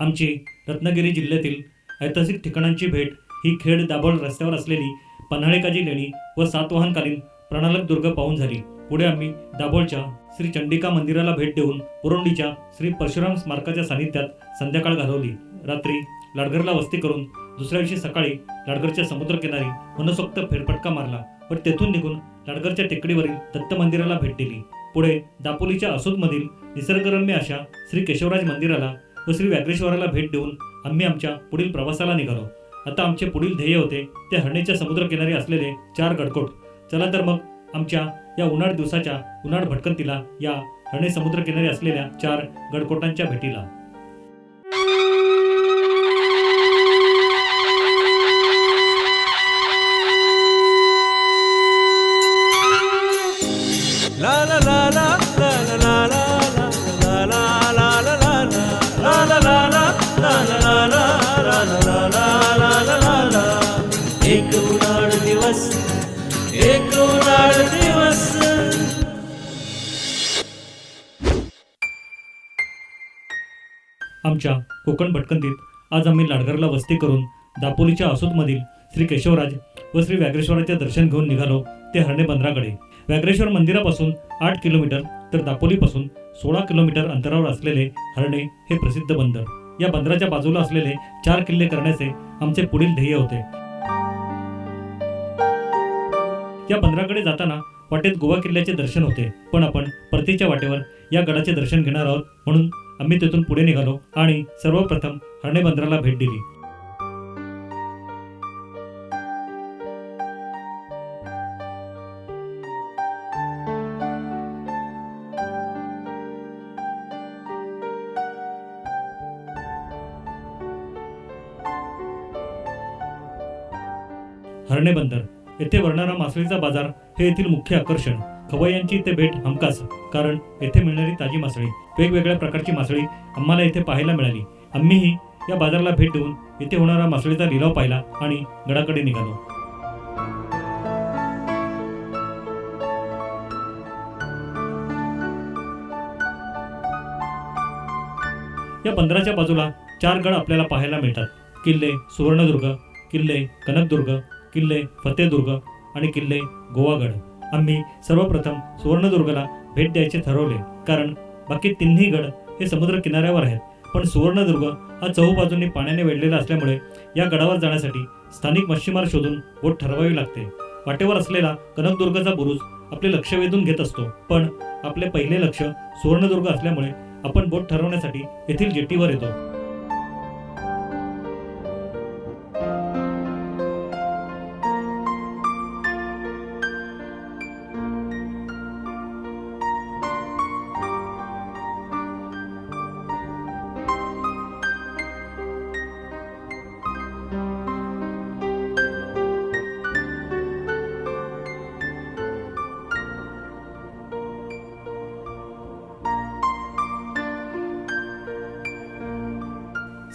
आमची रत्नागिरी जिल्ह्यातील ऐतिहासिक ठिकाणांची भेट ही खेड दाभोळ रस्त्यावर असलेली पन्हाळेकाजी लेणी व सातवाहनकालीन प्रणालक दुर्ग पाहून झाली. पुढे आम्ही दाभोळच्या श्री चंडिका मंदिराला भेट देऊन पुरोंडीच्या श्री परशुराम स्मारकाच्या सानिध्यात संध्याकाळ घालवली. रात्री लाडघरला वस्ती करून दुसऱ्या दिवशी सकाळी लाडघरच्या समुद्रकिनारी मनसोक्त फेरफटका मारला व तेथून निघून लाडगरच्या टेकडीवरील दत्त मंदिराला भेट दिली. पुढे दापोलीच्या असूदमधील निसर्गरम्य अशा श्री केशवराज मंदिराला व श्री व्याघ्रेश्वराला भेट देऊन आम्ही आमच्या पुढील प्रवासाला निघालो. आता आमचे पुढील ध्येय होते ते हरणेच्या समुद्रकिनारी असलेले चार गडकोट. चला तर मग आमच्या या उन्हाळ दिवसाच्या उन्हाळ भटकंतीला या हरणे समुद्रकिनारी असलेल्या चार गडकोटांच्या भेटीला. आसामच्या कोकण भटकंतीत आज आम्ही लाडगरला वस्ती करून दापोलीच्या असोदमधील श्री केशवराज व श्री व्याघ्रेश्वराचे दर्शन घेऊन निघालो ते हरणे बंदराकडे व्याघ्रेश्वर मंदिरापासून आठ किलोमीटर तर दापोलीपासून सोळा किलोमीटर अंतरावर असलेले हरणे हे प्रसिद्ध बंदर. या बंदराच्या बाजूला असलेले चार किल्ले करण्याचे आमचे पुढील ध्येय होते. या बंदराकडे जाताना वाटेत गोवा किल्ल्याचे दर्शन होते. पण आपण परतीच्या वाटेवर या गडाचे दर्शन घेणार आहोत म्हणून आम्ही तिथून पुढे निघालो आणि सर्वप्रथम हरणे बंदराला भेट दिली. हरणे बंदर येथे भरणारा मासळीचा बाजार हे येथील मुख्य आकर्षण. खवय्यांची इथे भेट हमखास कारण येथे मिळणारी ताजी मासळी वेगवेगळ्या प्रकारची मासळी आम्हाला येथे पाहायला मिळाली. आम्हीही या बाजाराला भेट देऊन येथे होणारा मासळीचा लिलाव पाहिला आणि गडाकडे निघालो. या बंदराच्या बाजूला चार गड आपल्याला पाहायला मिळतात. किल्ले सुवर्णदुर्ग किल्ले कनकदुर्ग किल्ले फतेदुर्ग आणि किल्ले गोवागड. आम्ही सर्वप्रथम सुवर्णदुर्गला भेट द्यायचे ठरवले. कारण बाकी तिन्ही गड हे समुद्र किनाऱ्यावर आहेत. पण सुवर्णदुर्ग हा चहूबाजूंनी पाण्याने वेढलेला असल्यामुळे या गडावर जाण्यासाठी स्थानिक मच्छीमार शोधून बोट ठरवावी लागते. वाटेवर असलेला कनकदुर्गचा बुरुज आपले लक्ष वेधून घेत असतो. पण आपले पहिले लक्ष सुवर्णदुर्ग असल्यामुळे आपण बोट ठरवण्यासाठी येथील जेटीवर येतो.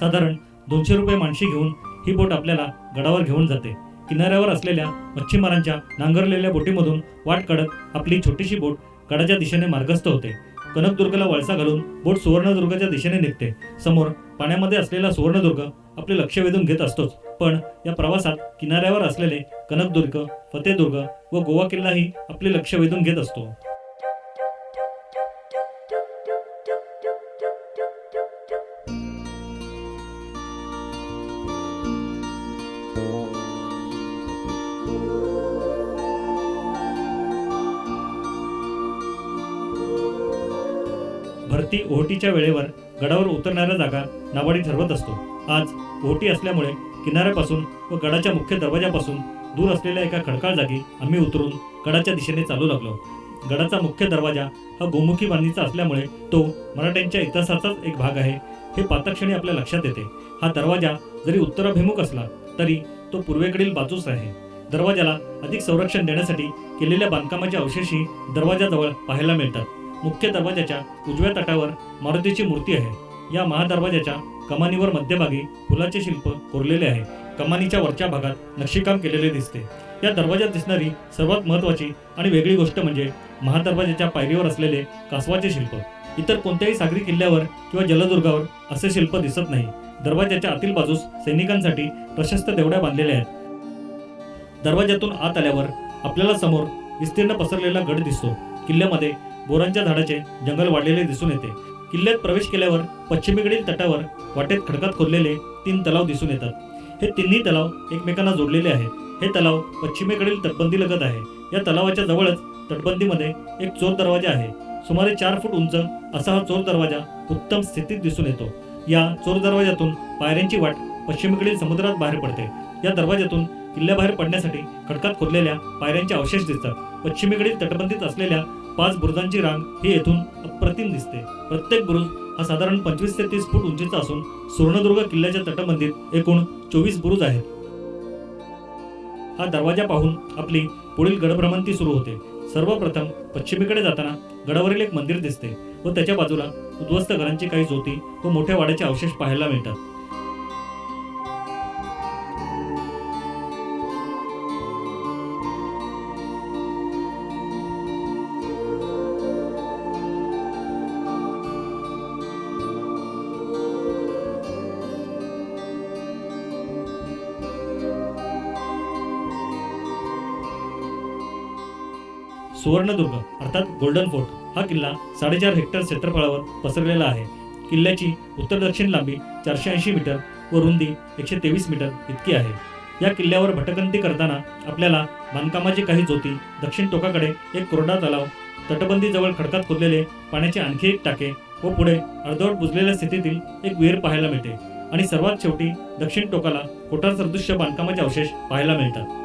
साधारण दोनशे रुपये माणशी घेऊन ही बोट आपल्याला गडावर घेऊन जाते. किनाऱ्यावर असलेल्या मच्छीमारांच्या नांगरलेल्या बोटीमधून वाट काढत आपली छोटीशी बोट गडाच्या दिशेने मार्गस्थ होते. कनकदुर्गला वळसा घालून बोट सुवर्णदुर्गाच्या दिशेने निघते. समोर पाण्यामध्ये असलेला सुवर्णदुर्ग आपले लक्ष वेधून घेत असतोच. पण या प्रवासात किनाऱ्यावर असलेले कनकदुर्ग फतेदुर्ग व गोवा किल्लाही आपले लक्ष वेधून घेत असतो. भरती ओहोटीच्या वेळेवर गडावर उतरणाऱ्या जागा नाबाडी ठरवत असतो. आज ओहोटी असल्यामुळे किनाऱ्यापासून व गडाच्या मुख्य दरवाजापासून दूर असलेल्या एका खडकाळ जागी आम्ही उतरून गडाच्या दिशेने चालू लागलो. गडाचा मुख्य दरवाजा हा गोमुखी बांधणीचा असल्यामुळे तो मराठ्यांच्या इतिहासाचाच एक भाग आहे हे पातक्षणी आपल्या लक्षात येते. हा दरवाजा जरी उत्तराभिमुख असला तरी तो पूर्वेकडील बाजूस आहे. दरवाजाला अधिक संरक्षण देण्यासाठी केलेल्या बांधकामाचे अवशेषही दरवाजाजवळ पाहायला मिळतात. मुख्य दरवाजाच्या उजव्या तटावर मारुतीची मूर्ती आहे. या महादरवाजाच्या कमानीवर मध्यभागी फुलाचे शिल्प कोरलेले आहे. कमानीच्या वरच्या भागात नक्षीकाम केलेले दिसते. या दरवाजात दिसणारी सर्वात महत्वाची आणि वेगळी गोष्ट म्हणजे महादरवाजाच्या पायरीवर असलेले कासवाचे शिल्प. इतर कोणत्याही सागरी किल्ल्यावर किंवा जलदुर्गावर असे शिल्प दिसत नाही. दरवाजाच्या आतील बाजूस सैनिकांसाठी प्रशस्त देवड्या बांधलेल्या आहेत. दरवाजातून आत आल्यावर आपल्याला समोर विस्तीर्ण पसरलेला गड दिसतो. किल्ल्यामध्ये बोरांच्या झाडाचे जंगल वाढलेले दिसून येते. किल्ल्यात प्रवेश केल्यावर पश्चिमेकडील तटावर वाटेत खडकात खोदलेले तीन तलाव दिसून येतात. हे तिन्ही तलाव एकमेकांना जोडलेले आहेत. हे तलाव पश्चिमेकडील तटबंदी लगत आहे. या तलावाच्या जवळच तटबंदीमध्ये एक चोर दरवाजा आहे. सुमारे चार फूट उंच असा हा चोर दरवाजा उत्तम स्थितीत दिसून येतो. या चोर दरवाजातून पायऱ्यांची वाट पश्चिमेकडील समुद्रात बाहेर पडते. या दरवाजातून किल्ल्याबाहेर पडण्यासाठी खडकात खोदलेल्या पायऱ्यांचे अवशेष दिसतात. पश्चिमेकडील तटबंदीत असलेल्या पाच बुरुजांची रांग ही येथून अप्रतिम दिसते. प्रत्येक बुरुज हा साधारण पंचवीस ते तीस फूट उंचीचा असून सुवर्णदुर्ग किल्ल्याच्या तटबंदीत एकूण चोवीस बुरुज आहेत. हा दरवाजा पाहून आपली पुढील गडभ्रमंती सुरू होते. सर्वप्रथम पश्चिमेकडे जाताना गडावरील एक मंदिर दिसते व त्याच्या बाजूला उद्ध्वस्त घरांची काही ज्योती व मोठ्या वाड्याचे अवशेष पाहायला मिळतात. सुवर्णदुर्ग अर्थात गोल्डन फोर्ट हा किल्ला साडेचार हेक्टर क्षेत्रफळावर पसरलेला आहे. किल्ल्याची उत्तर दक्षिण लांबी चारशे ऐंशी मीटर व रुंदी एकशे तेवीस मीटर इतकी आहे. या किल्ल्यावर भटकंती करताना आपल्याला बांधकामाची काही ज्योती दक्षिण टोकाकडे एक कोरडा तलाव तटबंदीजवळ खडकात खोदलेले पाण्याचे आणखी एक टाके व पुढे अर्धवट बुजलेल्या स्थितीतील एक विहीर पाहायला मिळते. आणि सर्वात शेवटी दक्षिण टोकाला कोटार सदृश्य बांधकामाचे अवशेष पाहायला मिळतात.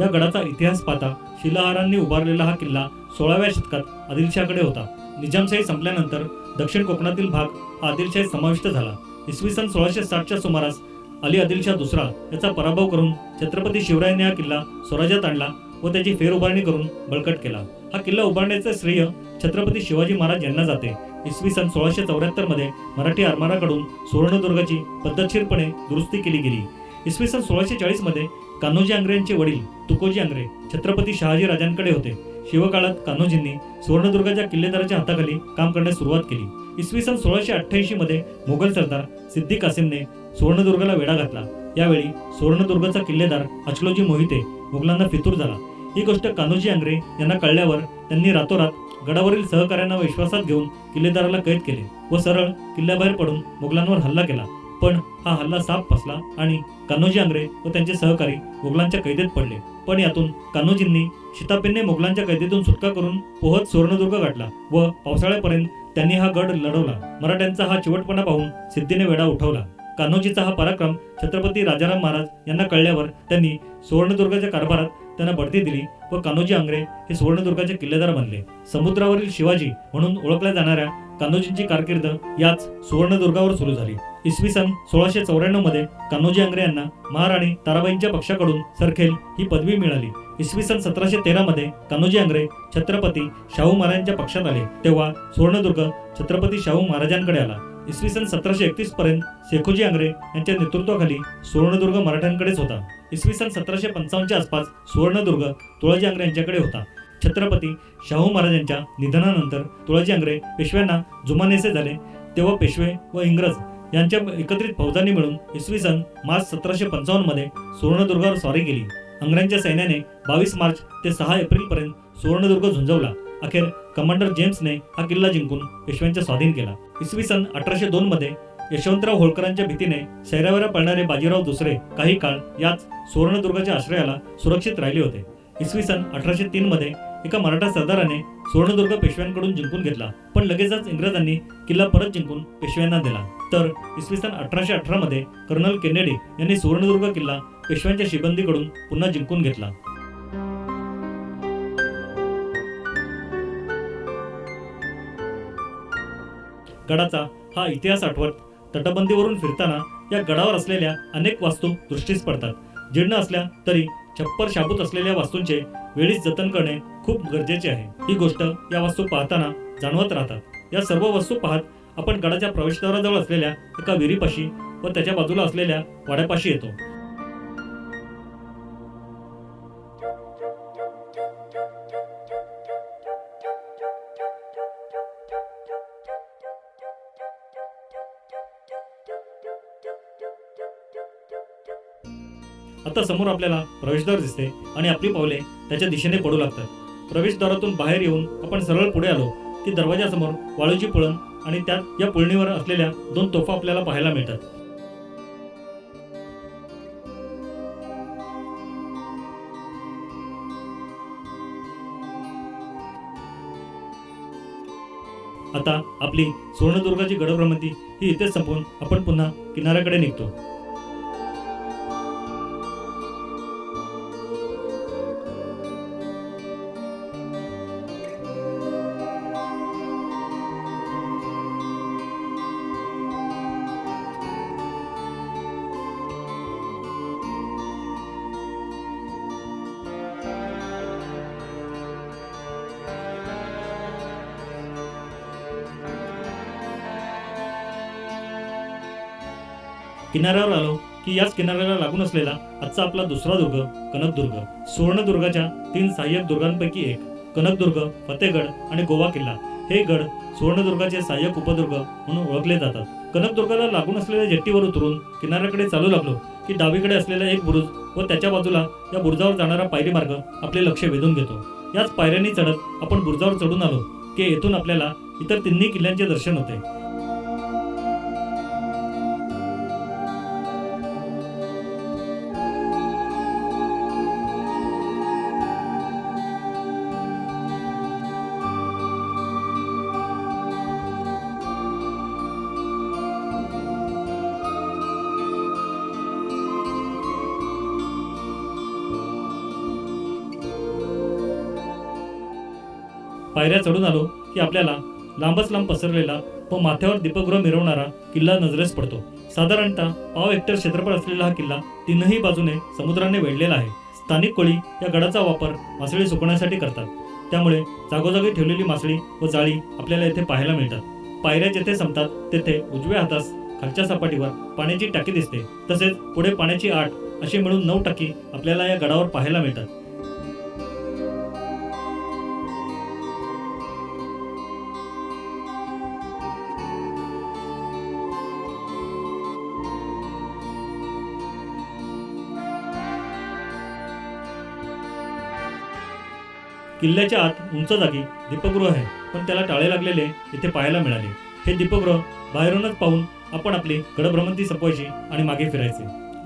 या गडाचा इतिहास पाहता शिलाहारांनी उभारलेला हा किल्ला सोळाव्या शतकात आदिलशाहकडे होता. निजामशाही संपल्यानंतर दक्षिण कोकणातील भाग आदिलशाही समाविष्ट झाला. इसवी सन सोळाशे साठच्या सुमारास अली आदिलशाह दुसरा याचा पराभव करून छत्रपती शिवरायांनी हा किल्ला स्वराज्यात आणला व त्याची फेरउभारणी करून बळकट केला. हा किल्ला उभारण्याचे श्रेय छत्रपती शिवाजी महाराज यांना जाते. इसवी सन सोळाशे चौऱ्याहत्तरमध्ये मराठी आरमाराकडून सुवर्णदुर्गाची पद्धतशीरपणे दुरुस्ती केली गेली. इसवी सन सोळाशे चाळीसमध्ये कान्होजी आंग्रेंचे वडील तुकोजी आंग्रे छत्रपती शहाजी राजांकडे होते. शिवकाळात कान्होजींनी सुवर्णदुर्गाच्या किल्लेदाराच्या हाताखाली काम करण्यास सुरुवात केली. इसवी सन सोळाशे अठ्ठ्याऐंशी मध्ये मुघल सरदार सिद्दी कासिमने सुवर्णदुर्गाला वेढा घातला. यावेळी सुवर्णदुर्गाचा किल्लेदार अचलोजी मोहिते मुघलांना फितूर झाला. ही गोष्ट कान्होजी आंग्रे यांना कळल्यावर त्यांनी रातोरात गडावरील सहकाऱ्यांना विश्वासात घेऊन किल्लेदाराला कैद केले व सरळ किल्ल्याबाहेर पडून मुघलांवर हल्ला केला. पण हा हल्ला साफ फसला आणि कान्होजी आंग्रे व त्यांचे सहकारी मुघलांच्या कैदेत पडले. पण यातून कान्होजींनी शितापींनी मुघलांच्या कैदेतून सुटका करून पोहत सुवर्णदुर्ग गाठला व पावसाळ्यापर्यंत त्यांनी हा गड लढवला. मराठ्यांचा हा चिवटपणा पाहून सिद्धीने वेढा उठवला. कान्होजीचा हा पराक्रम छत्रपती राजाराम महाराज यांना कळल्यावर त्यांनी सुवर्णदुर्गाच्या कारभारात त्यांना बढती दिली व कान्होजी आंग्रे हे सुवर्णदुर्गाचे किल्लेदार बनले. समुद्रावरील शिवाजी म्हणून ओळखल्या जाणाऱ्या कान्होजींची कारकीर्द याच सुवर्णदुर्गावर सुरू झाली. इसवी सन सोळाशे चौऱ्याण्णवमध्ये कान्होजी आंग्रे यांना महाराणी ताराबाईंच्या पक्षाकडून सरखेल ही पदवी मिळाली. इसवी सन सतराशे तेरा मध्ये कान्होजी आंग्रे छत्रपती शाहू महाराजांच्या पक्षात आले. तेव्हा सुवर्णदुर्ग छत्रपती शाहू महाराजांकडे आला. इसवी सन सतराशे एकतीस पर्यंत शेखोजी आंग्रे यांच्या नेतृत्वाखाली सुवर्णदुर्ग मराठ्यांकडेच होता. इसवी सन सतराशे पंचावन्नच्या आसपास सुवर्णदुर्ग तुळाजी आंग्रे यांच्याकडे होता. छत्रपती शाहू महाराजांच्या निधनानंतर तुळाजी आंग्रे पेशव्यांना जुमानेसे झाले. तेव्हा पेशवे व इंग्रज यांच्या एकत्रित फौजांनी मिळून इसवी सन मार्च सतराशे पंचावन्नमध्ये सुवर्णदुर्गावर स्वारी केली. आंग्र्यांच्या सैन्याने बावीस मार्च ते सहा एप्रिल पर्यंत सुवर्णदुर्ग झुंजवला. अखेर कमांडर जेम्सने हा किल्ला जिंकून पेशव्यांच्या स्वाधीन केला. इसवी सन अठराशे दोन मध्ये यशवंतराव होळकरांच्या भीतीने शहरावर पळणारे बाजीराव दुसरे काही काळ याच सुवर्णदुर्गाच्या आश्रयाला सुरक्षित राहिले होते. इसवी सन अठराशे तीन मध्ये एका मराठा सरदाराने सुवर्णदुर्ग पेशव्यांकडून जिंकून घेतला. पण लगेचच इंग्रजांनी किल्ला परत जिंकून पेशव्यांना दिला. तर इसवी सन अठराशे अठरा मध्ये कर्नल केनेडी यांनी सुवर्णदुर्ग किल्ला पेशव्यांच्या शिबंदीकडून पुन्हा जिंकून घेतला. गडाचा हा इतिहास आठवत तटबंदीवरून फिरताना या गडावर असलेल्या अनेक वास्तू दृष्टीस पडतात. जीर्ण असल्या तरी छप्पर शाबूत असलेल्या वास्तूंचे वेळीच जतन करणे खूप गरजेचे आहे. ही गोष्ट या वास्तू पाहताना जाणवत राहतात. या सर्व वस्तू पाहत आपण गडाच्या प्रवेशद्वाराजवळ असलेल्या एका विहिरीपाशी व त्याच्या बाजूला असलेल्या वाड्यापाशी येतो. आता समोर आपल्याला प्रवेशद्वार दिसते आणि आपली पावले त्याच्या दिशेने पडू लागतात. प्रवेशद्वारातून बाहेर येऊन आपण सरळ पुढे आलो की दरवाजासमोर वाळूची पळण आणि त्यात या पुळणीवर असलेल्या दोन तोफा आपल्याला पाहायला मिळतात. आता आपली सुवर्णदुर्गाची गडभ्रमंती ही इथेच संपवून आपण पुन्हा किनाऱ्याकडे निघतो. किनाऱ्यावर आलो की याच किनाऱ्याला लागून असलेला आजचा आपला दुसरा दुर्ग कनकदुर्ग. सुवर्णदुर्गाच्या तीन सहाय्यक दुर्गांपैकी एक. कनकदुर्ग फतेहगड आणि गोवा किल्ला. हे गड सुवर्णदुर्गाचे सहाय्यक उपदुर्ग म्हणून ओळखले जातात. कनकदुर्गाला लागून असलेल्या जेट्टीवर उतरून किनाऱ्याकडे चालू लागलो की डावीकडे असलेला एक बुरुज व त्याच्या बाजूला या बुरुजावर जाणारा पायरी मार्ग आपले लक्ष वेधून घेतो. याच पायऱ्यांनी चढत आपण बुरुजावर चढून आलो की येथून आपल्याला इतर तिन्ही किल्ल्यांचे दर्शन होते. पायऱ्या चढून आलो की आपल्याला लांबच लांब पसरलेला व माथ्यावर दीपगृह मिरवणारा किल्ला नजरेस पडतो. साधारणतः पाव हेक्टर क्षेत्रफळ असलेला हा किल्ला तीनही बाजूने समुद्राने वेढलेला आहे. स्थानिक कोळी या गडाचा वापर मासळी सुकवण्यासाठी करतात. त्यामुळे जागोजागी ठेवलेली मासळी व जाळी आपल्याला येथे पाहायला मिळतात. पायऱ्या जेथे संपतात तेथे उजव्या हातास खालच्या सपाटीवर पाण्याची टाकी दिसते. तसेच पुढे पाण्याची आट अशी मिळून नऊ टाकी आपल्याला या गडावर पाहायला मिळतात. किल्ल्याच्या आत उंच जागी दीपगृह आहे. पण त्याला टाळे लागलेले इथे पाहायला मिळाले. हे दीपगृह बाहेरूनच पाहून आपण आपली गडभ्रमंती संपवायची आणि मागे फिरायचे.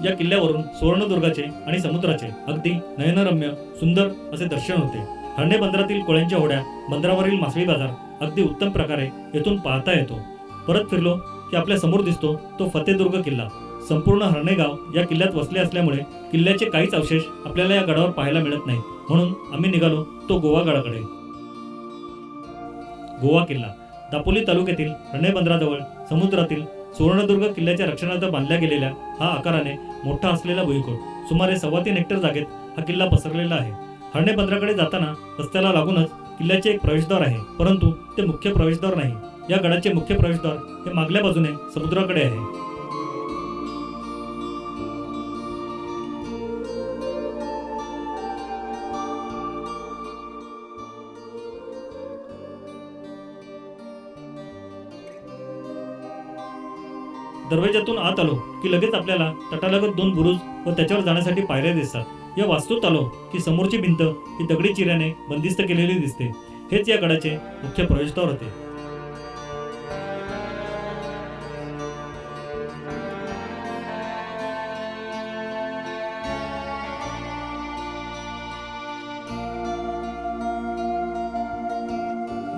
या किल्ल्यावरून सुवर्णदुर्गाचे आणि समुद्राचे अगदी नयनरम्य सुंदर असे दर्शन होते. हरणे बंदरातील कोळ्यांच्या होड्या बंदरावरील मासळी बाजार अगदी उत्तम प्रकारे येथून पाहता येतो. परत फिरलो की आपल्यासमोर दिसतो तो फतेदुर्ग किल्ला. संपूर्ण हरणेगाव या किल्ल्यात वसले असल्यामुळे किल्ल्याचे काहीच अवशेष आपल्याला या गडावर पाहायला मिळत नाही म्हणून आम्ही निघालो तो गोवा गडाकडे. गोवा किल्ला. दापोली तालुक्यातील हरणे बंदराजवळ समुद्रातील सुवर्णदुर्ग किल्ल्याच्या रक्षणार्थ बांधल्या गेलेल्या हा आकाराने मोठा असलेला भुईकोट. सुमारे सव्वा तीन हेक्टर जागेत हा किल्ला पसरलेला आहे. हरणे बंदराकडे जाताना रस्त्याला लागूनच किल्ल्याचे एक प्रवेशद्वार आहे परंतु ते मुख्य प्रवेशद्वार नाही. या गडाचे मुख्य प्रवेशद्वार हे मागल्या बाजूने समुद्राकडे आहे. दरवाजातून आत आलो की लगेच आपल्याला तटालगत दोन बुरुज व त्याच्यावर जाण्यासाठी पायऱ्या दिसतात. या वास्तूत आलो की समोरची भिंत ही दगडी चिऱ्याने बंदिस्त केलेली दिसते. हेच या गडाचे मुख्य प्रवेशद्वार होते.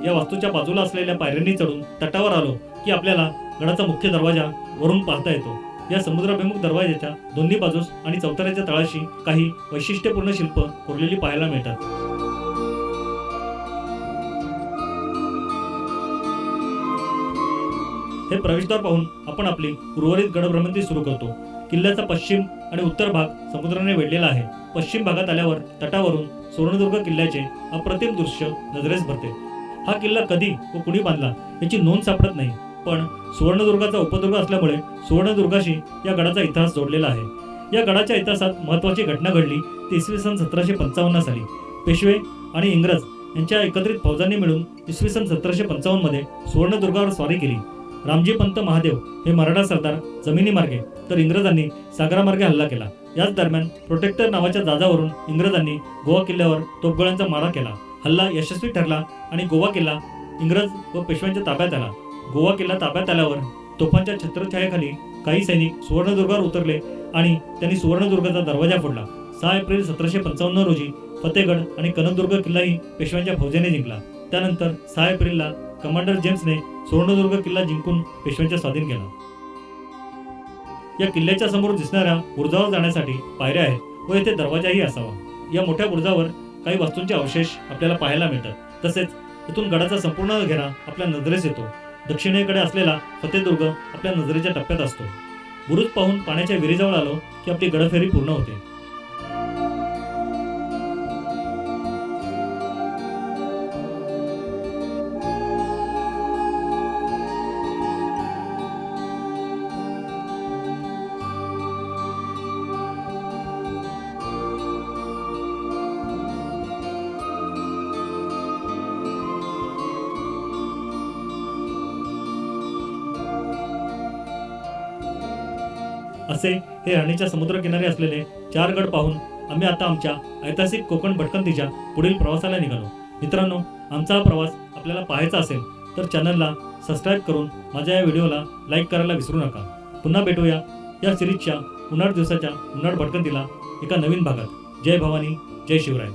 या वास्तूच्या बाजूला असलेल्या पायऱ्यांनी चढून तटावर आलो की आपल्याला गडाचा मुख्य दरवाजा वरून पाहता येतो. या समुद्राभिमुख दरवाज्याच्या दोन्ही बाजूस आणि चौताऱ्याच्या तळाशी काही वैशिष्ट्यपूर्ण शिल्प कोरलेली पाहायला मिळतात. हे प्रवेशद्वार पाहून आपण आपली उर्वरित गडभ्रमंती सुरू करतो. किल्ल्याचा पश्चिम आणि उत्तर भाग समुद्राने वेढलेला आहे. पश्चिम भागात आल्यावर तटावरून सुवर्णदुर्ग किल्ल्याचे अप्रतिम दृश्य नजरेस भरते. हा किल्ला कधी व कुणी बांधला याची नोंद सापडत नाही. पण सुवर्णदुर्गाचा उपदुर्ग असल्यामुळे सुवर्णदुर्गाशी या गडाचा इतिहास जोडलेला आहे. या गडाच्या इतिहासात महत्त्वाची घटना घडली ती इसवी सन सतराशे पंचावन्न साली. पेशवे आणि इंग्रज यांच्या एकत्रित फौजांनी मिळून इसवी सन सतराशे पंचावन्नमध्ये सुवर्णदुर्गावर स्वारी केली. रामजी पंत महादेव हे मराठा सरदार जमिनी मार्गे तर इंग्रजांनी सागरामार्गे हल्ला केला. याच दरम्यान प्रोटेक्टर नावाच्या जाजावरून इंग्रजांनी गोवा किल्ल्यावर तोफगोळ्यांचा मारा केला. हल्ला यशस्वी ठरला आणि गोवा किल्ला इंग्रज व पेशव्यांच्या ताब्यात आला. गोवा किल्ला ताब्यात आल्यावर तोफांच्या छत्रछायाखाली काही सैनिक सुवर्णदुर्गावर उतरले आणि त्यांनी सुवर्णदुर्गाचा दरवाजा फोडला. सहा एप्रिल सतराशे पंचावन्न रोजी फतेगड आणि कनकदुर्ग किल्लाही पेशव्यांच्या फौजेने जिंकला. त्यानंतर सहा एप्रिलला कमांडर जेम्सने सुवर्णदुर्ग किल्ला जिंकून पेशव्यांच्या स्वाधीन केला. या किल्ल्याच्या समोर दिसणाऱ्या बुर्जावर जाण्यासाठी पायऱ्या आहेत व येथे दरवाजाही असावा. या मोठ्या बुरजावर काही वस्तूंचे अवशेष आपल्याला पाहायला मिळतात. तसेच इथून गडाचा संपूर्ण घेरा आपल्या नजरेस येतो. दक्षिणेकडे असलेला फतेदुर्ग आपल्या नजरेच्या टप्प्यात असतो. बुरुज पाहून पाण्याच्या विहिरीजवळ आलो की आपली गडफेरी पूर्ण होते. असे हे हरणीच्या समुद्रकिनारी असलेले चार गड पाहून आम्ही आता आमच्या ऐतिहासिक कोकण भटकंतीच्या पुढील प्रवासाला निघालो. मित्रांनो आमचा हा प्रवास आपल्याला पाहायचा असेल तर चॅनलला सबस्क्राईब करून माझ्या या व्हिडिओला लाईक करायला विसरू नका. पुन्हा भेटूया या सिरीजच्या उन्हाळ दिवसाच्या उन्हाळ भटकंतीला एका नवीन भागात. जय भवानी जय शिवराय.